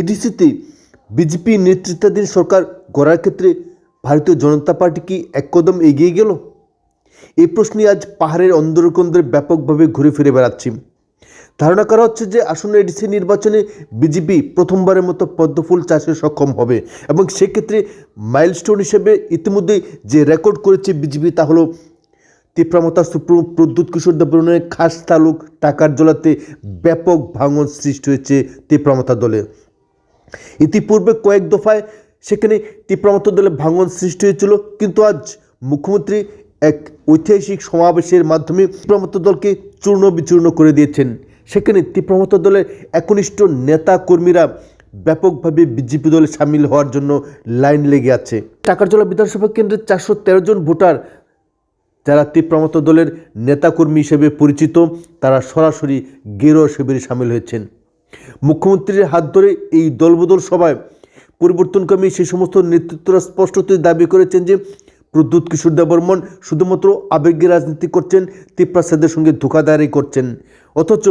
এডিসিতে BJP নেতৃত্বাধীন সরকার গড়ার ক্ষেত্রে ভারতীয় জনতা পার্টি কি এক কদম এগিয়ে গেল? এই প্রশ্নে আজ পাহাড়ের অন্দরকন্দরে ব্যাপকভাবে ঘুরে ফিরে বেড়াচ্ছি। ধারণা করা হচ্ছে যে আসন্ন এডিসি নির্বাচনে বিজেপি প্রথমবারের মতো পদ্মফুল চাষে সক্ষম হবে এবং সেক্ষেত্রে মাইলস্টোন হিসেবে ইতিমধ্যেই যে রেকর্ড করেছে বিজেপি তা হলো তীব্রমতা সুপ্রিম প্রদ্যুৎ কিশোর দেববর্মনের খাস তালুক টাকার জলাতে ব্যাপক ভাঙন সৃষ্টি হয়েছে তীব্রমতা দলে। ইতিপূর্বে কয়েক দফায় সেখানে তীব্রমত দলে ভাঙন সৃষ্টি হয়েছিল, কিন্তু আজ মুখ্যমন্ত্রী এক ঐতিহাসিক সমাবেশের মাধ্যমে তীব্রমত দলকে চূর্ণ বিচূর্ণ করে দিয়েছেন। সেখানে তীব্রমত দলের একনিষ্ঠ নেতা কর্মীরা ব্যাপকভাবে বিজেপি দলে সামিল হওয়ার জন্য লাইন লেগে আছে। টাকারজলা বিধানসভা কেন্দ্রের চারশো তেরো জন ভোটার, যারা তীব্রমত দলের নেতাকর্মী হিসেবে পরিচিত, তারা সরাসরি গেরো শিবিরে সামিল হয়েছেন। মুখ্যমন্ত্রীর হাত ধরে এই দলবদল সভায় পরিবর্তনকামী সেই সমস্ত নেতৃত্বরা স্পষ্টতই দাবি করেছেন যে প্রদ্যুৎ কিশোর দেববর্মন শুধুমাত্র আবেগী রাজনীতি করছেন তিপ্রাসাদের সঙ্গে ধোকাদারি করছেন। অথচ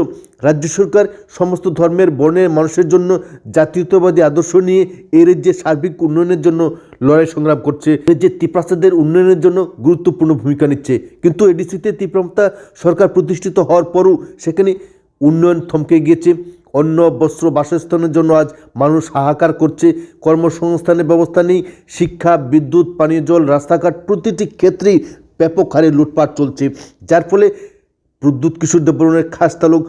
রাজ্য সরকার সমস্ত ধর্মের বর্ণের মানুষের জন্য জাতীয়তাবাদী আদর্শ নিয়ে এই রাজ্যের সার্বিক উন্নয়নের জন্য লড়াই সংগ্রাম করছে। যে তিপ্রাসাদের উন্নয়নের জন্য গুরুত্বপূর্ণ ভূমিকা নিচ্ছে। কিন্তু এডিসিতে তিপ্রামতা সরকার প্রতিষ্ঠিত হওয়ার পরও সেখানে উন্নয়ন থমকে গিয়েছে। অন্য বস্ত্র বাসস্থানের জন্য আজ মানুষ হাহাকার করছে। কর্মসংস্থানের ব্যবস্থা নেই, শিক্ষা, বিদ্যুৎ, পানীয় জল, রাস্তাঘাট, প্রতিটি ক্ষেত্রেই ব্যাপক হারে লুটপাট চলছে। যার ফলে প্রদ্যুৎ, কিশোর দেববর্মনের খাস তালুক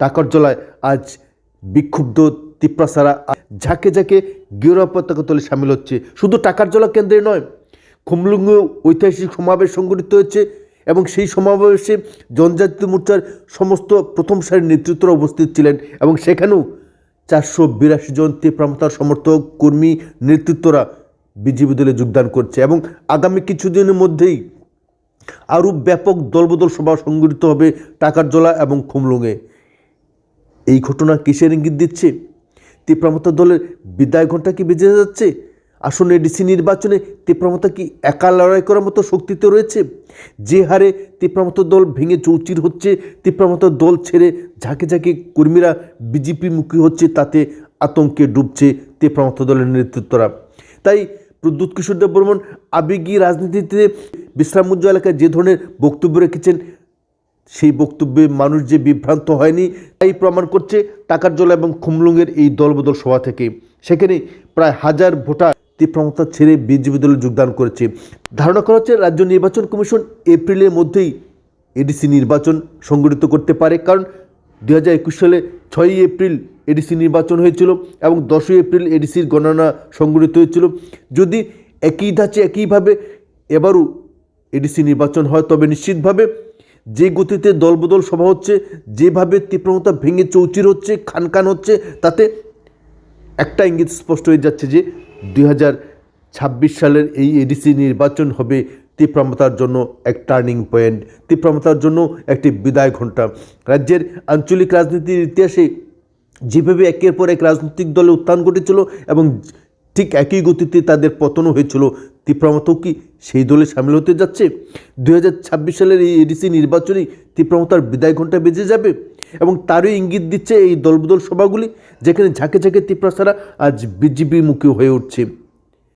টাকার জলায় আজ বিক্ষুব্ধ তিপ্রাসারা। ঝাঁকে ঝাঁকে গেরুয়া তলে সামিল হচ্ছে। শুধু টাকার জলা কেন্দ্রে নয় খুমলুঙ্গে ঐতিহাসিক সমাবেশ সংগঠিত হয়েছে। এবং সেই সমাবেশে জনজাতি মোর্চার সমস্ত প্রথম সারির নেতৃত্বরা উপস্থিত ছিলেন এবং সেখানেও চারশো বিরাশি জন তীব্রমতার সমর্থক কর্মী নেতৃত্বরা বিজেপি দলে যোগদান করছে এবং আগামী কিছুদিনের মধ্যেই আরও ব্যাপক দলবদল সভা সংগঠিত হবে টাকার জলা এবং খুমলুঙে। এই ঘটনা কিসের ইঙ্গিত দিচ্ছে? তীব্রমতা দলের বিদায় ঘণ্টা কি বেজে যাচ্ছে? আসন্ন ডিসি নির্বাচনে তীব্রমতা কি একা লড়াই করার মতো শক্তিতে রয়েছে? যে হারে তীব্রমত দল ভেঙে চৌচির হচ্ছে তীব্রমত দল ছেড়ে ঝাঁকে ঝাঁকে কর্মীরা বিজেপি মুখী হচ্ছে, তাতে আতঙ্কে ডুবছে তীব্রমত দলের নেতৃত্বরা। তাই প্রদ্যুৎ কিশোর দেববর্মন আবেগী রাজনীতিতে বিশ্রামুঞ্জ এলাকায় যে ধরনের বক্তব্য রেখেছেন, সেই বক্তব্যে মানুষ যে বিভ্রান্ত হয়নি, তাই প্রমাণ করছে টাকার জল এবং খুমলুঙের এই দলবদল সভা থেকে। সেখানে প্রায় হাজার ভোটার তীব্রমতা ছেড়ে বিজেপি দলে যোগদান করেছে। ধারণা করা হচ্ছে রাজ্য নির্বাচন কমিশন এপ্রিলের মধ্যেই এডিসি নির্বাচন সংগঠিত করতে পারে, কারণ দু হাজার একুশ সালে ছয়ই এপ্রিল এডিসি নির্বাচন হয়েছিল এবং দশই এপ্রিল এডিসির গণনা সংগঠিত হয়েছিল। যদি একই ধাঁচে একইভাবে এবারও এডিসি নির্বাচন হয়, তবে নিশ্চিতভাবে যে গতিতে দলবদল সভা হচ্ছে, যেভাবে তীব্রতা ভেঙে চৌচির হচ্ছে খানখান হচ্ছে, তাতে একটা ইঙ্গিত স্পষ্ট হয়ে যাচ্ছে যে দুই সালের এই এডিসি নির্বাচন হবে তীব্রমতার জন্য এক টার্নিং পয়েন্ট তীব্রমতার জন্য একটি বিদায় ঘণ্টা। রাজ্যের আঞ্চলিক রাজনীতির ইতিহাসে যেভাবে একের পর এক রাজনৈতিক দলে উত্থান ঘটেছিল এবং ঠিক একই গতিতে তাদের পতনও হয়েছিল তীব্রমতাও কি সেই দলে সামিল হতে যাচ্ছে? দু হাজার ছাব্বিশ সালের এই এডিসি নির্বাচনেই তীব্রমতার বিদায় ঘণ্টা বেজে যাবে? এবং তারই ইঙ্গিত দিচ্ছে এই দলবদল সভাগুলি, যেখানে ঝাঁকে ঝাঁকে তীব্রাসারা আজ বিজেপি মুখী হয়ে উঠছে।